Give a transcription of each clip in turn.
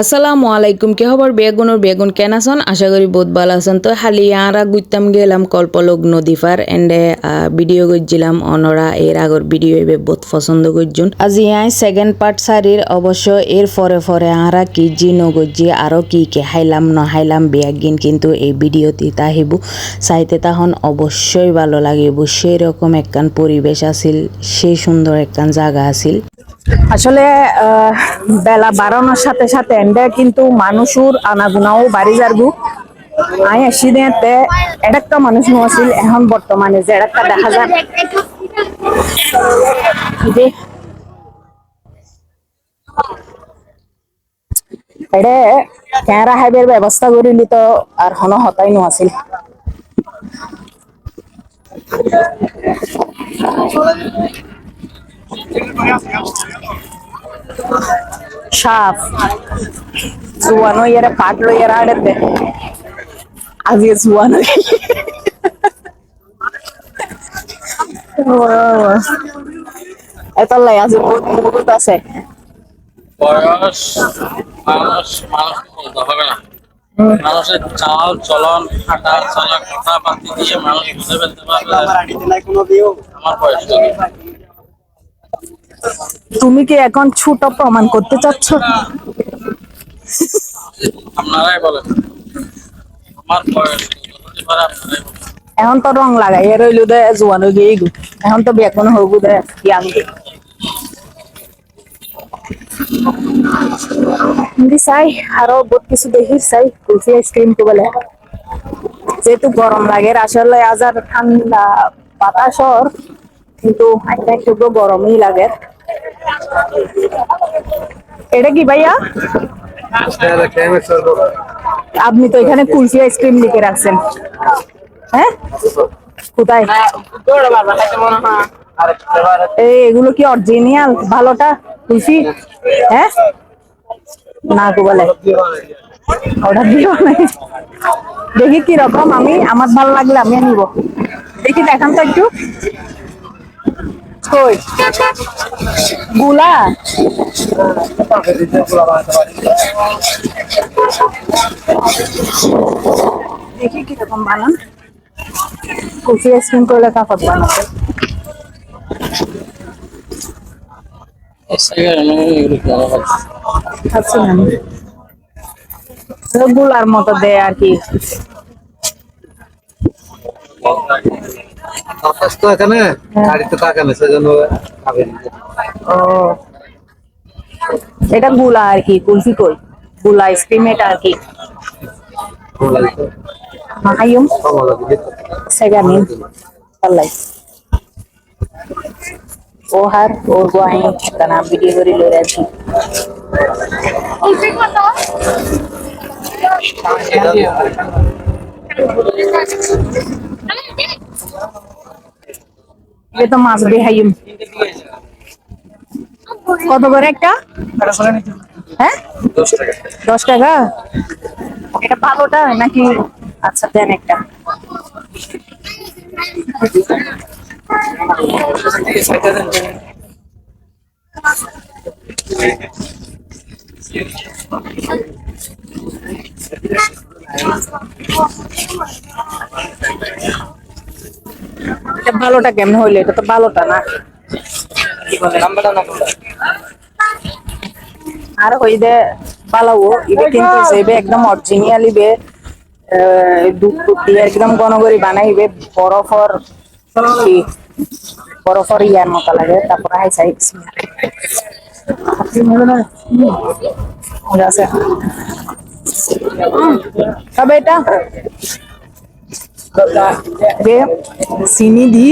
আসসালামু আলাইকুম, কি খবর? বেগুন ওর বেগুন কেন আছেন? আশা করি বহুত ভালো আছেন। তো খালি আরা গুইতাম গেলাম কল্পলোক নদী পার এন্ডে ভিডিও করছিলাম অনরা এর আগর ভিডিও এবে বহুত পছন্দ করছুন আজি আই সেকেন্ড পার্ট সারির, অবশ্য এর পরে পরে আরা কি জি নগজি আরও কি কে হাইলাম ন হাইলাম বেয়াগিন কিন্তু এই ভিডিওতে তাহিবু চাইতে তাহন অবশ্যই ভালো লাগিব সেই রকম একখান পরিবেশ আছিল, সেই সুন্দর একখান জায়গা আছিল। আসলে বেলা বাড়ানোর সাথে সাথে এন্ডে কিন্তু মানুষের আনাগুনাও বাড়ি যারগু। আই আসি দিতে একটা মানুষ নো আছিল এখন বর্তমানে যে একটা দেখা যায়। এডে, ক্যামেরা হাইবের ব্যবস্থা করিলি তো, আর হন হতাই নো আছিল সাপ জুয়ানো ইয়ারে পাট লো ইয়ারা আড়েতে আজকে জুয়ানো এত লাই আজ বহুত বহুত আছে বয়স মানুষ মানুষ বলতে হবে না। মানুষের চাল চলন হাঁটা চলা কথা পাতি দিয়ে মানুষ বুঝে ফেলতে পারবে। আমার বয়স। তুমি কি এখন ছোট প্রমাণ করতে চাচ্ছ? আপনারাই বলেন। আমার এখন তো রং লাগাই রইল দে জুয়ানো গিয়ে গু এখন তো বিয়া কোনো হবু দে ইয়াং চাই আরও বহুত কিছু দেখি চাই কুলফি আইসক্রিম তো বলে। যেহেতু গরম লাগে আসলে আজার ঠান্ডা বাতাসর কিন্তু একটা একটু গরমই লাগে। এটা কি ভাইয়া? আপনি তো এখানে কুলফি আইসক্রিম লিখে রাখছেন। হ্যাঁ? এই, এগুলো কি অরিজিনাল ভালোটা? কুলফি? হ্যাঁ? না তো বলে। অর্ডার দিও নাই দেখি কি রকম আমি, আমার ভালো লাগলে আমি নিব। দেখি দেখান তো একটু। গুলা? দেখি কি রকম বানান কুলফি আইসক্রিম করলে কাপড় বানাবে? আচ্ছা গুলার মতো দেয় আর কি। বাতাস তো এখানে গাড়িতে টাকা নেই সেজন্য ও। এটা গুলা আর কি কুলফি কই? গুলা আইসক্রিম এটা আর কি। আইম সেগানি আল্লাহ ও হার ওর গোয়াই তানা ভিডিও করে লই রাখি। এটা তো মাছ বেহাইম কত করে একটা? হ্যাঁ? দশ টাকা? এটা ভালোটা নাকি? আচ্ছা দেন একটা। ভালোটা কেমন হইল? এটা তো ভালোটা না? আর ওই দে পালাবো, এটা কিন্তু যেবে একদম অরিজিনাল ইবে দুধ দিয়ে একদম করে বানাইবে, বরফর বরফর ইয়ার মতো লাগে, তারপরে হাই সাই মজা আছে। এটা? যে চিনি দি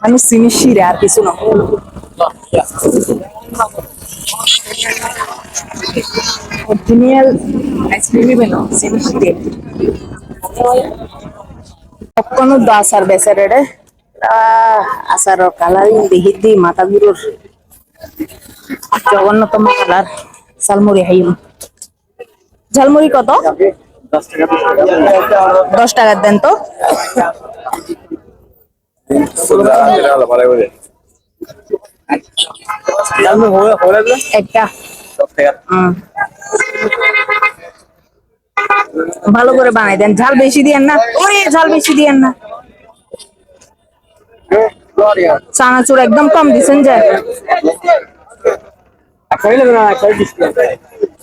মানে চিনি শিরে আর কিছু না অরিজিনাল আইসক্রিমই বেনো চিনি শিরে আচার বেচারে রে আচার কালারিং দেখি দি মাথা গুরুর জঘন্যতম কালার ঝালমুড়ি হাইম ঝালমুড়ি কত? দশ টাকার দেন তো। ভালো করে বানাই দেন। ঝাল বেশি দিয়েন না। ওরে, ঝাল বেশি দিয়েন না। চানাচুর একদম কম দিছেন যে।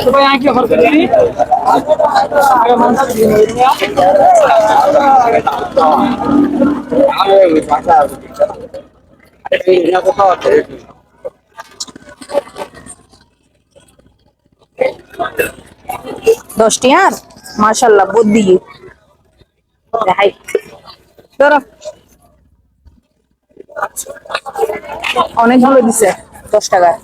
এবার ইয়ে জাল ইয়া চানাচুর হামকা দিও বাড়ালে দশটি আর মাশাল্লাহ বুদ্ধি। দেখাই ধরো। অনেকগুলো দিছে। দশ টাকায়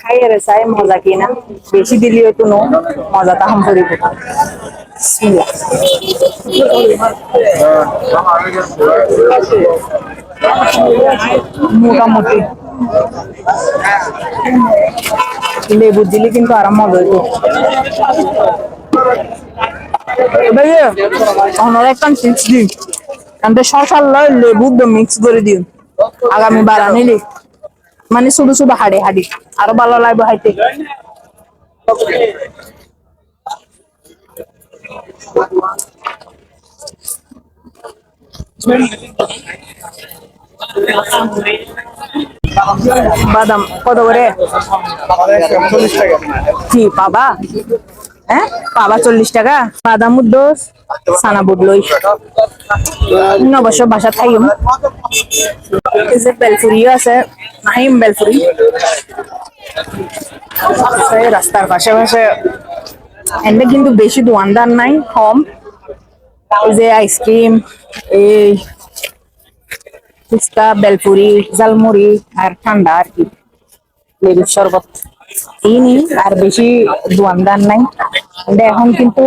খাইয়ে রে চাই, মজা কি না? বেশি দিলেও তো নো, মজা তাহাম করিব মোটামুটি। লেবু দিলে কিন্তু আরাম মজা হইতো এবারে অনরা একটা চিপস কারণ শশার লয় লেবু মিক্স করে দিন আগামী বার আনিলি। মানে শুধু শুধু হাড়ে হাড়ি। আরও ভালো লাগবে হাইতে বাদাম কত করে? কি পাবা? হ্যাঁ? পাবা চল্লিশ টাকা বাদাম উদ্দোস সানা বুডলই অবশ্য বাসা থাইম যে বেলফুরিও আছে, নাহিম বেলফুরি রাস্তার পাশে পাশে। এনে কিন্তু বেশি দোয়ানদার নাই, কম। এই যে আইসক্রিম, এই ফুচকা, বেলপুরি জালমুড়ি আর ঠান্ডা আর কি। লেবুর শরবত। চিনি আর বেশি দোয়ানদার নাই কিন্তু এখন কিন্তু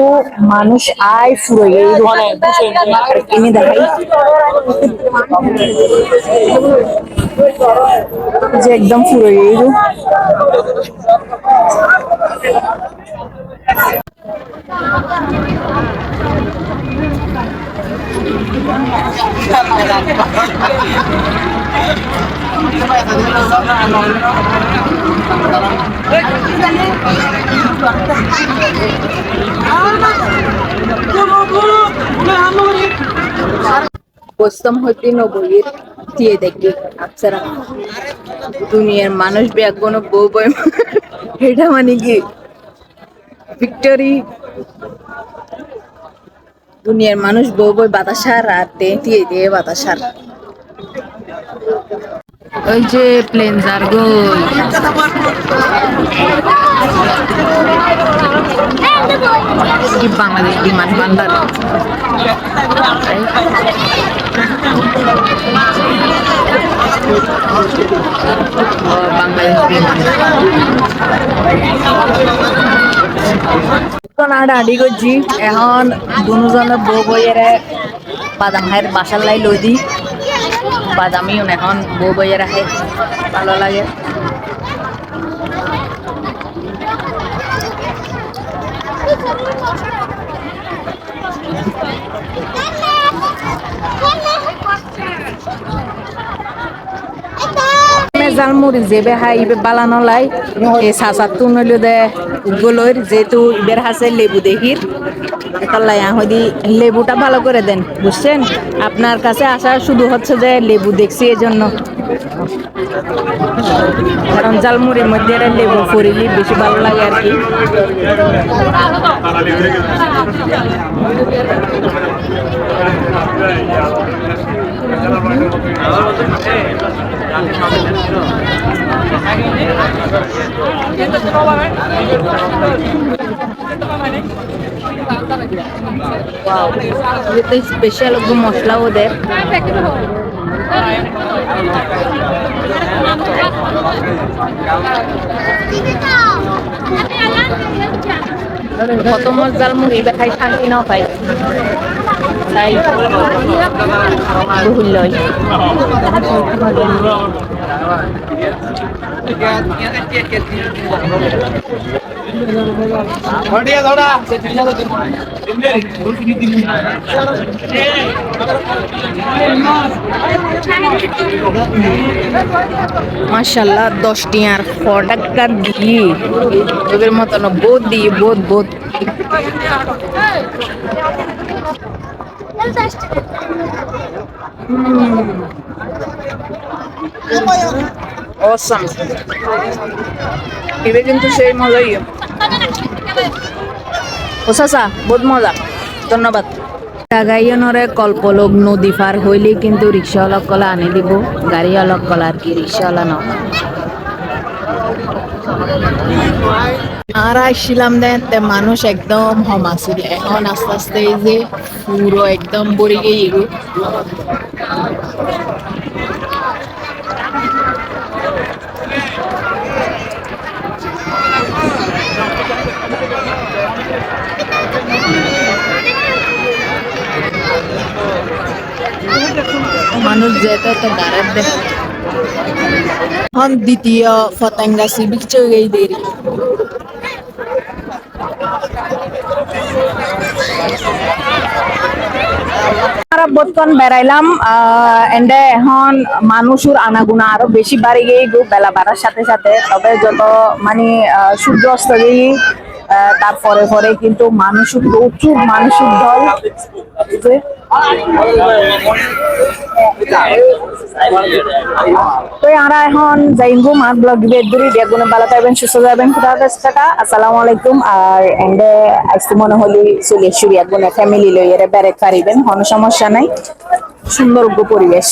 মানুষ আয় ফুরো এই দোকানে কিনে দেখাই যে একদম ফুরো এই দো। বসতাম হইতে নবইয়ের দিয়ে দেখি আপনারা দুনিয়ার মানুষ ব্যাগ কোনো বউ বই এটা মানে কি? ভিক্টোরি। দুনিয়ার মানুষ বউ বই বাতাসার আর দিয়ে দিয়ে বাতাসার। ওই যে প্লেন যার বাংলাদেশ বিমান বান্দার? বাংলাদেশ বিমান এখন আর আডি করছি এখন দুজনে বউ বইয়েরে বাদাম খায়ের বাসার লাই লই দি। বাদামি এখন বউ বইয়ের আহে ভালো লাগে। জালমুড়ি যেবে হাই ইবে বালানো লাই এ সাসার তু নইলো দে উগলইর যেহেতু ইবের হাসে লেবু দেখির তাল্লাই আহদি লেবুটা ভালো করে দেন, বুঝছেন? আপনার কাছে আসা শুধু হচ্ছে যে লেবু দেখছি এই জন্য কারণ জালমুড়ির মধ্যে লেবু ফরিলি বেশি ভালো লাগে আর কি। স্পেশাল মশলা ওদের। কত মজার মুড়ি খাই শান্তি না পাই তাই বহুল লয় মাশাল্লাহ দশ টিয়ার ফটাক্কা দিয়ে ওদের মতন বোধ দিয়ে বোধ বোধ অসাম এবে কিন্তু সেই মজাই। ও চাচা বহুত মজা। ধন্যবাদ। টাগাইয়নরে কল্পলোক নদী পার হইলে কিন্তু রিক্সাওয়ালা কলা আনি দিব। গাড়িওয়ালা কলা আর কি রিক্সাওয়ালা ন? আর আসছিলাম দেন মানুষ একদম হম আছিল এখন আস্তে আস্তে এই যে পুরো একদম বড়ি গিয়ে মানুষ যেতে তো গাড়ার দেখ এখন দ্বিতীয় ফতাঙ্গা সিবিক চৌগাই দেরি। বোধকন বেড়াইলাম এন্ডে এখন মানুষের আনাগুনা আরও বেশি বাড়ি গিয়ে বেলা বাড়ার সাথে সাথে তবে যত মানে সূর্য অস্ত গিয়ে তারপরে পরে কিন্তু মানুষের প্রচুর ঢল যে তো আমরা এখন যাইগো মার ব্লগ বেদুরি বেগুনে ভালো থাকবেন সুস্থ থাকবেন খুদা টাটা আসসালামু আলাইকুম। আর এন্ডে আজকে মনে হলি চলে শুরি একগুনে ফ্যামিলি লইয়ারে বেড়ে পারিবেন, কোনো সমস্যা নাই। সুন্দর পরিবেশ।